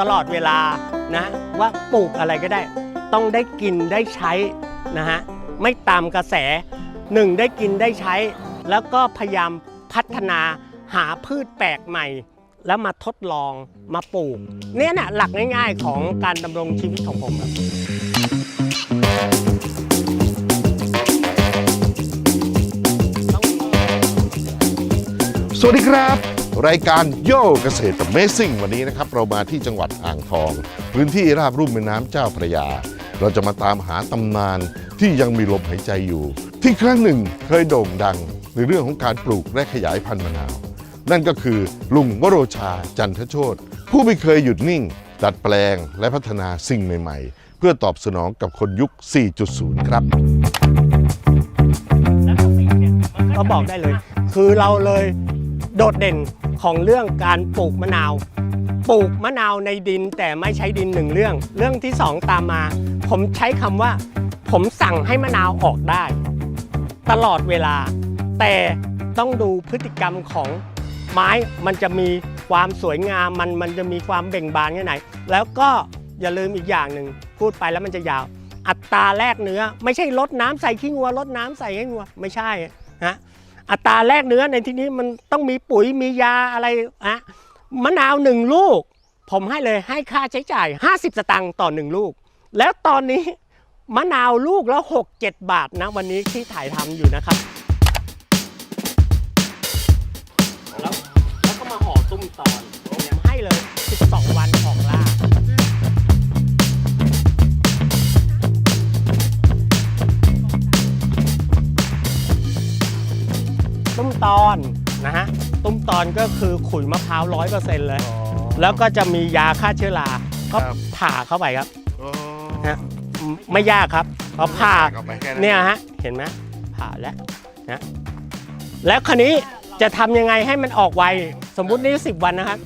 ตลอดเวลานะว่าปลูกอะไรก็ได้ ต้องได้กินได้ใช้นะฮะไม่ตามกระแสหนึ่งได้กินได้ใช้ แล้วก็พยายามพัฒนาหาพืชแปลกใหม่ แล้วมาทดลองมาปลูก เนี่ยนะหลักง่ายๆของการดำรงชีวิตของผมครับสวัสดีครับ รายการโย่เกษตร Amazing วันนี้นะครับ เรามาที่จังหวัดอ่างทอง พื้นที่ราบรุ่มแม่น้ำเจ้าพระยา เราจะมาตามหาตำนานที่ยังมีลมหายใจอยู่ ที่ครั้งหนึ่งเคยโด่งดังในเรื่องของการปลูกและขยายพันธุ์มะนาว นั่นก็คือลุงวโรชาจันทโชตผู้ไม่เคยหยุดนิ่ง ดัดแปลงและพัฒนาสิ่งใหม่ ๆ เพื่อตอบสนองกับคนยุค 4.0 ครับ ก็บอกได้เลย คือเราเลย โดดเด่นของเรื่องการปลูกมะนาว ปลูกมะนาวในดินแต่ไม่ใช้ดินหนึ่งเรื่อง เรื่องที่สองตามมา ผมใช้คำว่า ผมสั่งให้มะนาวออกได้ ตลอดเวลา แต่ต้องดูพฤติกรรมของไม้มันจะมีความสวยงามมันมันจะมีความเบ่งบานแค่ไหน แล้วก็อย่าลืมอีกอย่างหนึ่งพูดไปแล้วมันจะยาว อัตราแลกเนื้อ ไม่ใช่ลดน้ำใส่ขี้งัวลดน้ำใส่ให้งัว ไม่ใช่นะ อัตราแลกเนื้อในที่นี้มันต้องมีปุ๋ยมียาอะไรอะมะนาวหนึ่งลูก ผมให้เลยให้ค่าใช้จ่าย 50 สตางค์ต่อหนึ่งลูก แล้วตอนนี้มะนาวลูกละ6 7 บาทนะ วันนี้ที่ถ่ายทำอยู่นะครับ แล้วแล้วก็มาห่อตุ้มตอนผมให้เลย 12 วันออกล่าตุ้ ตอนนะฮะตุ้มตอนก็คือขุยมะพร้าวร้อยเปอร์เซ็นต์เลย แล้วก็จะมียาฆ่าเชื้อราก็ครับ ผ่าเข้าไปครับอ๋อฮะไม่ยากครับพอผ่าออกไปแค่เนี่ยฮะเห็นไหมผ่าแล้วนะแล้วคันนี้จะทำยังไงให้มันออกไว สมมุตินี่สิบวันนะครับ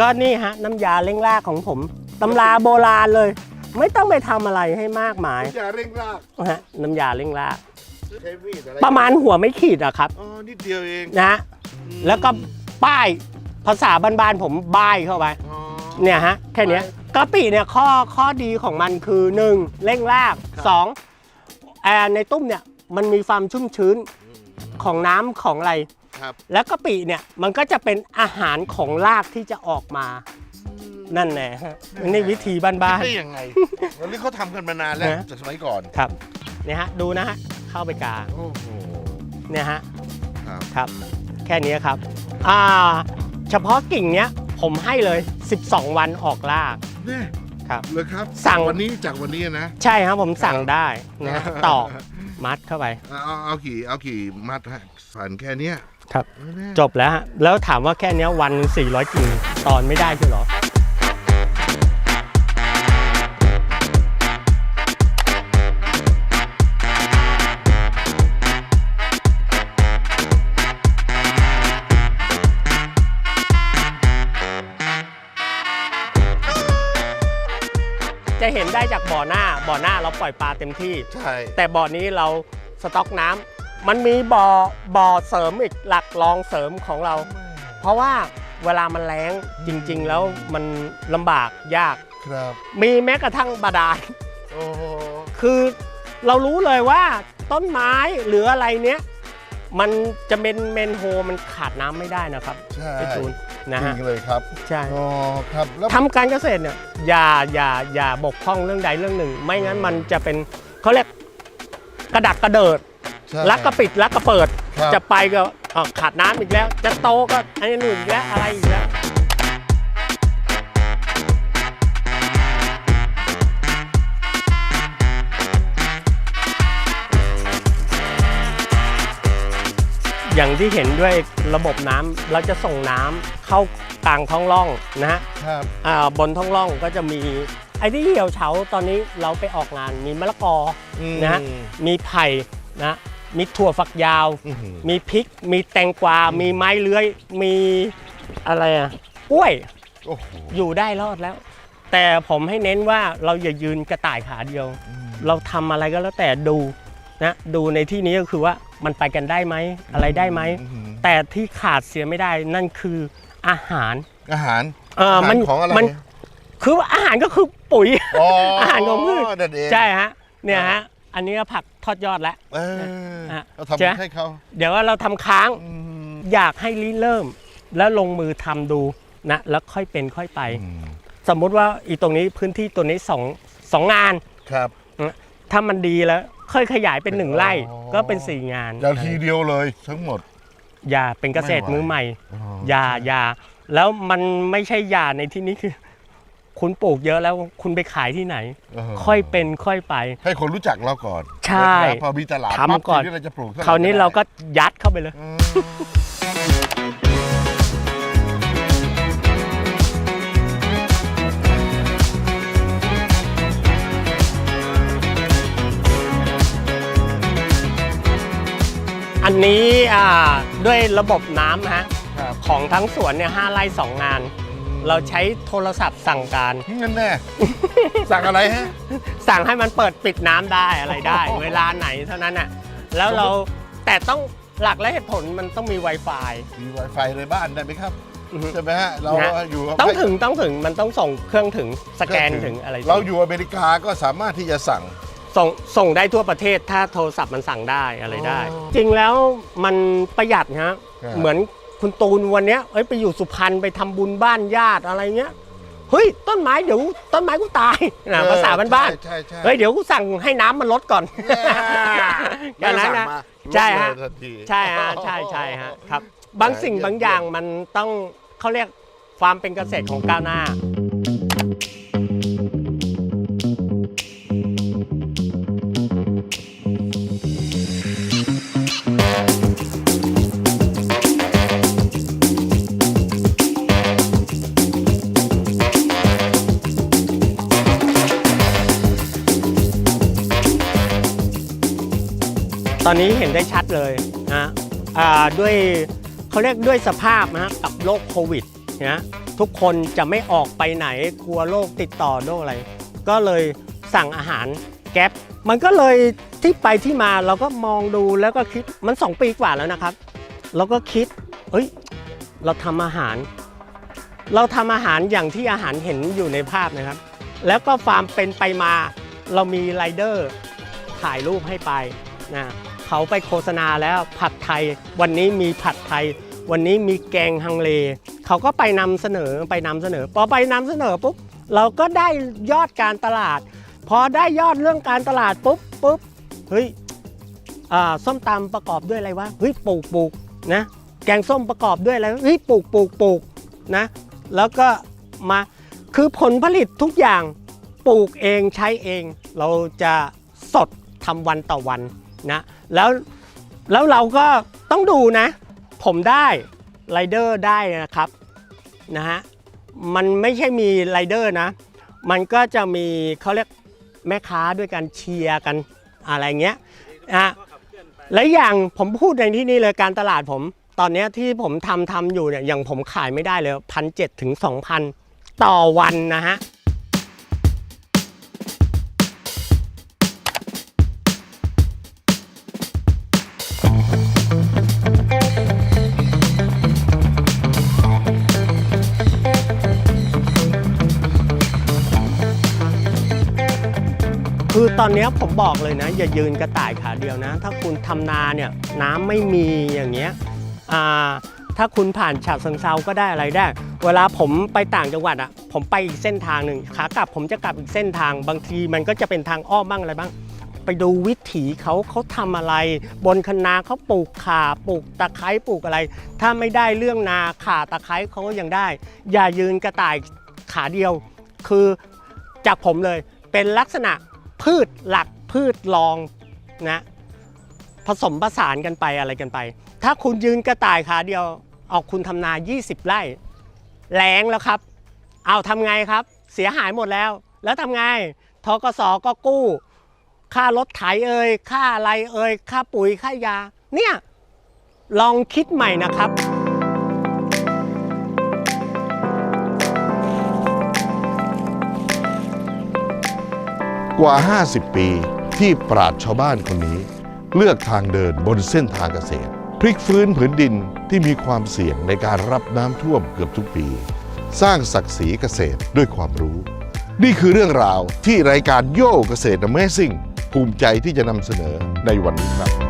ก็นี่ฮะน้ำยาเร่งรากของผมตำราโบราณเลย ไม่ต้องไปทำอะไรให้มากมายอย่าเร่งราก นะฮะน้ำยาเร่งราก ใช้มีดอะไรประมาณหัวไม่ขีดอะครับ อ๋อนิดเดียวเองนะฮะแล้วก็ป้ายภาษาบ้านๆผมบ้ายเข้าไป อ๋อ เนี่ยฮะ แค่เนี้ยกะปิเนี่ยข้อข้อดีของมันคือ 1. เร่งราก 2. แอร์ในตุ้มเนี่ยมันมีความชุ่มชื้นของน้ำของอะไร ครับแล้วกะปิเนี่ยมันก็จะเป็นอาหารของรากที่จะออกมานั่นแหละฮะนี่วิธีบ้าน ได้ยังไงวันนี้เขาทำกันมานานแล้วนะ จากสมัยก่อน ๆ ครับเนี่ยฮะดูนะฮะ เข้าไปกลางโอ้โหเนี่ยฮะครับครับแค่นี้ครับอ่าเฉพาะกิ่งเนี้ยผมให้เลย 12 วันออกรากเนี่ยครับ เลยครับสั่ง วันนี้จากวันนี้นะ ใช่ครับผมสั่งได้นะฮะตอกมัดเข้าไป เอาเอาเอากี่เอากี่มัดฮะสันแค่เนี้ยครับ เออเนี่ย จบแล้วฮะ แล้วถามว่าแค่เนี้ยวัน 400กิ่งตอนไม่ได้ใช่เหรอ จะเห็นได้จากบ่อหน้า บ่อหน้าเราปล่อยปลาเต็มที่ ใช่แต่บ่อนี้เราสต็อกน้ำมันมีบ่อบ่อเสริมอีกหลักรองเสริมของเรา เพราะว่าเวลามันแล้งจริง ๆ แล้วมันลำบากยาก ครับมีแม้กระทั่งบาดาล โอ้โหคือเรารู้เลยว่าต้นไม้หรืออะไรเนี้ยมันจะเป็นเมนโฮมันขาดน้ำไม่ได้นะครับใช่พี่จูน นะจริฮะ งเลยครับใช่ อ๋อครับแล้ว ทำการเกษตรเนี่ยอย่าอย่าอย่าบกพร่องเรื่องใดเรื่องหนึ่ง ไม่งั้นมันจะเป็นเขาเรียกกระดักกระเดิดใช่ลักกระปิดลักกระเปิด ครับ จะไปก็อ้าวขาดน้ำอีกแล้ว จะโตก็อันนี้หนึ่งอีกแล้วอะไรอีกแล้ว อย่างที่เห็นด้วยระบบน้ำเราจะส่งน้ำเข้ากลางท้องร่องนะฮะครับอ่าบนท้องร่องก็จะมีไอ้ที่เหี่ยวเฉาตอนนี้เราไปออกงานมีมะละกออืมนะมีไผ่นะมีถั่วฝักยาวอื้อหือมีพริก มีแตงกวา มีไม้เลื้อย มีอะไรอะกล้วยโอ้โหอยู่ได้รอดแล้ว แต่ผมให้เน้นว่าเราอย่ายืนกระต่ายขาเดียว เราทำอะไรก็แล้วแต่ดูนะดูในที่นี้ก็คือว่า มันไปกันได้ไหมอะไรได้ไหมอื้อหือ แต่ที่ขาดเสียไม่ได้นั่นคืออาหาร อาหารเออมันอาหารของอะไรมัน คืออาหารก็คือปุ๋ยอ๋ออาหารของพืช นั่นเองใช่ฮะเนี่ยฮะอันนี้ก็ผักทอดยอดแล้ว เอออะเราใช่ไหม ทำให้เขาเดี๋ยวว่าเราทำค้าง อืมอยากให้ริเริ่ม แล้วลงมือทำดูนะแล้วค่อยเป็นค่อยไป อืมสมมุติว่าอีตรงนี้พื้นที่ตัวนี้สองสองงาน ครับ ถ้ามันดีแล้ว ค่อยขยายเป็นหนึ่งไร่อ๋อ ก็เป็นสี่งานอย่าทีเดียวเลยทั้งหมดอย่าเป็นเกษตรไม่ไหว มือใหม่อ๋ออย่าอย่าแล้วมันไม่ใช่อย่าในที่นี้คือ คุณปลูกเยอะแล้วคุณไปขายที่ไหนเออค่อยเป็นค่อยไป ให้คนรู้จักเราก่อนใช่นะครับพอมีตลาดทำปั๊บก่อน ทีนี้เราจะปลูกท่ไหคราวนี้เราก็ยัดเข้าไปเลยอืมอั นนี้อ่าด้วยระบบน้ำฮะครับของทั้งสวนเนี่ยห้าไร่สองงาน เราใช้โทรศัพท์สั่งการเงินแน่สั่งอะไรฮะสั่งให้มันเปิดปิดน้ำได้อะไรได้ เวลาไหนเท่านั้นน่ะแล้วเราแต่ต้องหลักและเหตุผลมันต้องมี Wi-Fi มี Wi-Fi ในบ้านได้ไหมครับอือฮึใช่ไหมฮะเรานะอยู่กับต้องถึงต้องถึงมันต้องส่งเครื่องถึงสแกนเครื่องถึงอะไร เราอยู่อเมริกาก็สามารถที่จะสั่ง ส่งส่งได้ทั่วประเทศถ้าโทรศัพท์มันสั่งได้อะไรได้ อ๋อจริงแล้วมันประหยัดฮะครับ เหมือนคุณตูนวันเนี้ยเอ้ยไปอยู่สุพรรณไปทำบุญบ้านญาติอะไรเงี้ยเฮ้ยต้นไม้เดี๋ยวต้นไม้กูตายนะภาษาบ้านใช่ใช่ๆเฮ้ยเดี๋ยวกูสั่งให้น้ำมันลดก่อนไม่แค่ได้นั้นสั่งนะมาใช่ฮะ ลดเลยทันที ใช่ฮะใช่ใช่ฮะครับ บางสิ่งบางอย่างมันต้องเขาเรียกความเป็นเกษตรของก้าวหน้า ตอนนี้เห็นได้ชัดเลยนะด้วยเขาเรียกด้วยสภาพนะกับโรคโควิดนะทุกคนจะไม่ออกไปไหนกลัวโรคติดต่อโรคอะไร ก็เลยสั่งอาหารแก๊ปมันก็เลยที่ไปที่มาเราก็มองดูแล้วก็คิดมัน 2 ปีกว่าแล้วนะครับ เราก็คิดเฮ้ยเราทำอาหาร เราทำอาหารอย่างที่อาหารเห็นอยู่ในภาพนะครับ แล้วก็ความเป็นไปมาเรามีไรเดอร์ถ่ายรูปให้ไปนะ เขาไปโฆษณาแล้วผัดไทย วันนี้มีผัดไทย วันนี้มีแกงฮังเล เขาก็ไปนำเสนอไปนำเสนอพอไปนำเสนอปุ๊บเราก็ได้ยอดการตลาด พอได้ยอดเรื่องการตลาดปุ๊บปุ๊บเฮ้ยอ่าส้มตำประกอบด้วยอะไรวะเฮ้ยปลูกปลูกนะแกงส้มประกอบด้วยอะไรเฮ้ยปลูกปลูกปลูกนะแล้วก็มาคือผลผลิตทุกอย่างปลูกเองใช้เอง เราจะสดทำวันต่อวัน นะแล้วแล้วเราก็ต้องดูนะ ผมได้ไรเดอร์ได้นะครับนะฮะมันไม่ใช่มีไรเดอร์นะ มันก็จะมีเขาเรียกแม่ค้าด้วยกันเชียร์กันอะไรเงี้ยนะและอย่างผมพูดในที่นี่เลยการตลาดผม ตอนนี้ที่ผมทำทำอยู่เนี่ยอย่างผมขายไม่ได้เลยพันเจ็ดถึงสองพันต่อวันนะฮะ คือตอนนี้ผมบอกเลยนะ อย่ายืนกระต่ายขาเดียวนะ ถ้าคุณทำนาเนี่ยน้ำไม่มีอย่างเงี้ยอ่าถ้าคุณผ่านฉะเชิงเซาก็ได้อะไรได้ เวลาผมไปต่างจังหวัดอะผมไปอีกเส้นทางหนึ่งขากลับผมจะกลับอีกเส้นทาง บางทีมันก็จะเป็นทางอ้อมบ้างอะไรบ้าง ไปดูวิถีเขาเขาทำอะไร บนคะนาเขาปลูกข่าปลูกตะไคร้ปลูกอะไร ถ้าไม่ได้เรื่องนาข่าตะไคร้เขาก็ยังได้ อย่ายืนกระต่ายขาเดียว คือจากผมเลยเป็นลักษณะ พืชหลักพืชรองนะผสมผสานกันไปอะไรกันไป ถ้าคุณยืนกระต่ายขาเดียวออกคุณทำนา 20 ไร่แรงแล้วครับ เอาทำไงครับ เสียหายหมดแล้ว แล้วทำไงทกสก็กู้ ค่ารถไถเอ่ยค่าอะไรเอ่ยค่าปุ๋ยค่ายา เนี่ย ลองคิดใหม่นะครับ กว่า 50 ปีที่ปราดชาวบ้านคนนี้ เลือกทางเดินบนเส้นทางเกษตร พลิกฟื้นผืนดินที่มีความเสี่ยงในการรับน้ำท่วมเกือบทุกปี สร้างศักดิ์ศรีเกษตรด้วยความรู้ นี่คือเรื่องราวที่รายการโย่เกษตร Amazing ภูมิใจที่จะนำเสนอในวันนี้ครับ